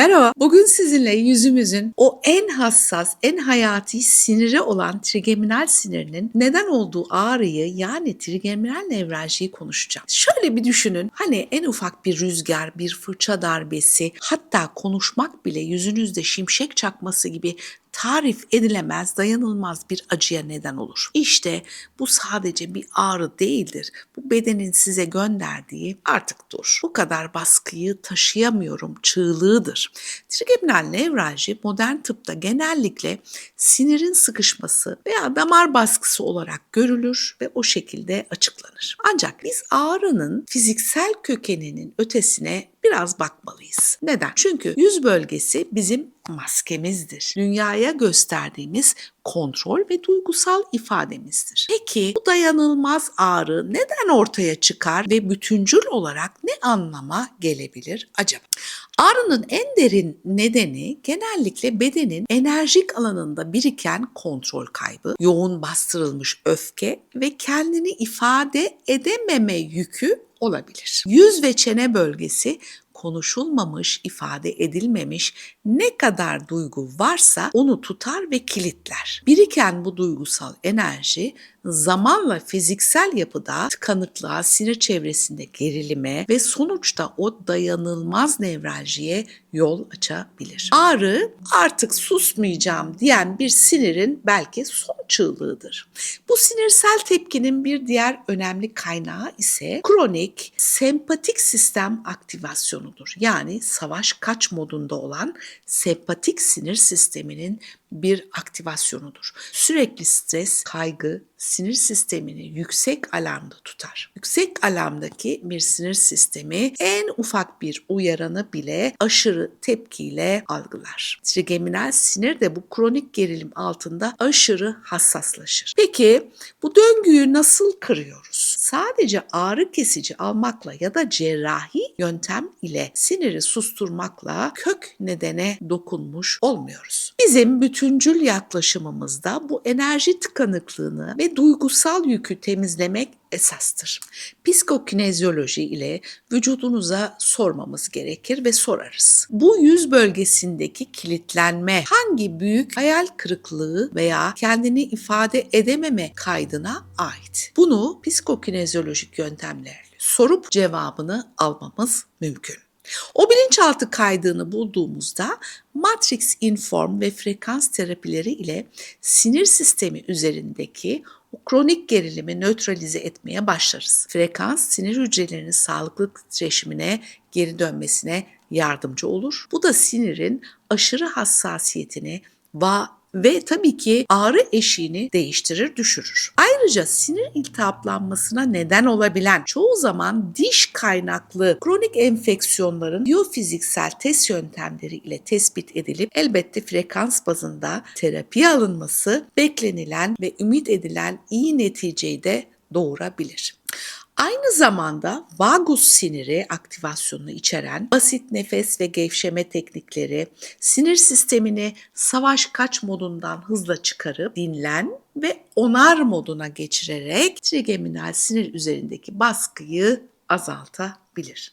Merhaba. Bugün sizinle yüzümüzün o en hassas, en hayati siniri olan trigeminal sinirinin neden olduğu ağrıyı yani trigeminal nevraljiyi konuşacağım. Şöyle bir düşünün. Hani en ufak bir rüzgar, bir fırça darbesi, hatta konuşmak bile yüzünüzde şimşek çakması gibi tarif edilemez, dayanılmaz bir acıya neden olur. İşte bu sadece bir ağrı değildir. Bu bedenin size gönderdiği artık dur. Bu kadar baskıyı taşıyamıyorum çığlığıdır. Trigeminal nevralji modern tıpta genellikle sinirin sıkışması veya damar baskısı olarak görülür ve o şekilde açıklanır. Ancak biz ağrının fiziksel kökeninin ötesine biraz bakmalıyız. Neden? Çünkü yüz bölgesi bizim maskemizdir. Dünyaya gösterdiğimiz kontrol ve duygusal ifademizdir. Peki bu dayanılmaz ağrı neden ortaya çıkar ve bütüncül olarak ne anlama gelebilir acaba? Ağrının en derin nedeni genellikle bedenin enerjik alanında biriken kontrol kaybı, yoğun bastırılmış öfke ve kendini ifade edememe yükü olabilir. Yüz ve çene bölgesi konuşulmamış, ifade edilmemiş ne kadar duygu varsa onu tutar ve kilitler. Biriken bu duygusal enerji zamanla fiziksel yapıda tıkanıklığa, sinir çevresinde gerilime ve sonuçta o dayanılmaz nevraljiye yol açabilir. Ağrı artık susmayacağım diyen bir sinirin belki son çığlığıdır. Bu sinirsel tepkinin bir diğer önemli kaynağı ise kronik sempatik sistem aktivasyonudur. Yani savaş kaç modunda olan sempatik sinir sisteminin bir aktivasyonudur. Sürekli stres, kaygı sinir sistemini yüksek alarmda tutar. Yüksek alarmdaki bir sinir sistemi en ufak bir uyaranı bile aşırı tepkiyle algılar. Trigeminal sinir de bu kronik gerilim altında aşırı hassaslaşır. Peki bu döngüyü nasıl kırıyoruz? Sadece ağrı kesici almakla ya da cerrahi yöntem ile siniri susturmakla kök nedene dokunmuş olmuyoruz. Bizim bütüncül yaklaşımımızda bu enerji tıkanıklığını ve duygusal yükü temizlemek esastır. Psikokinezyoloji ile vücudunuza sormamız gerekir ve sorarız. Bu yüz bölgesindeki kilitlenme hangi büyük hayal kırıklığı veya kendini ifade edememe kaydına ait? Bunu psikokinezyolojik yöntemlerle sorup cevabını almamız mümkün. O bilinçaltı kaydığını bulduğumuzda Matrix Inform ve frekans terapileri ile sinir sistemi üzerindeki o kronik gerilimi nötralize etmeye başlarız. Frekans sinir hücrelerinin sağlıklı titreşimine geri dönmesine yardımcı olur. Bu da sinirin aşırı hassasiyetini va ve tabii ki ağrı eşiğini değiştirir, düşürür. Ayrıca sinir iltihaplanmasına neden olabilen çoğu zaman diş kaynaklı kronik enfeksiyonların biyofiziksel test yöntemleri ile tespit edilip elbette frekans bazında terapiye alınması beklenilen ve ümit edilen iyi neticeyi de doğurabilir. Aynı zamanda vagus siniri aktivasyonunu içeren basit nefes ve gevşeme teknikleri sinir sistemini savaş kaç modundan hızla çıkarıp dinlen ve onar moduna geçirerek trigeminal sinir üzerindeki baskıyı azaltabilir.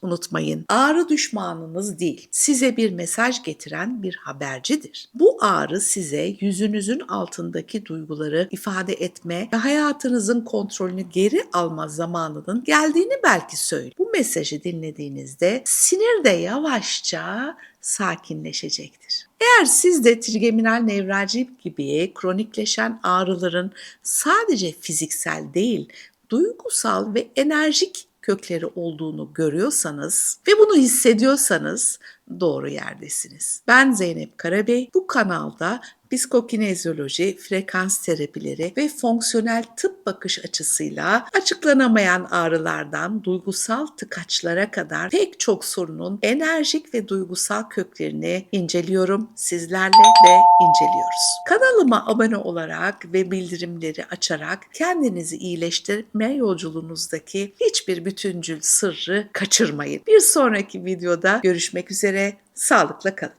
Unutmayın ağrı düşmanınız değil, size bir mesaj getiren bir habercidir. Bu ağrı size yüzünüzün altındaki duyguları ifade etme ve hayatınızın kontrolünü geri alma zamanının geldiğini belki söylüyor. Bu mesajı dinlediğinizde sinir de yavaşça sakinleşecektir. Eğer siz de trigeminal nevralji gibi kronikleşen ağrıların sadece fiziksel değil, duygusal ve enerjik kökleri olduğunu görüyorsanız ve bunu hissediyorsanız doğru yerdesiniz. Ben Zeynep Karabey. Bu kanalda psikokinezyoloji, frekans terapileri ve fonksiyonel tıp bakış açısıyla açıklanamayan ağrılardan duygusal tıkaçlara kadar pek çok sorunun enerjik ve duygusal köklerini inceliyorum sizlerle ve inceliyoruz. Kanalıma abone olarak ve bildirimleri açarak kendinizi iyileştirme yolculuğunuzdaki hiçbir bütüncül sırrı kaçırmayın. Bir sonraki videoda görüşmek üzere. Sağlıkla kalın.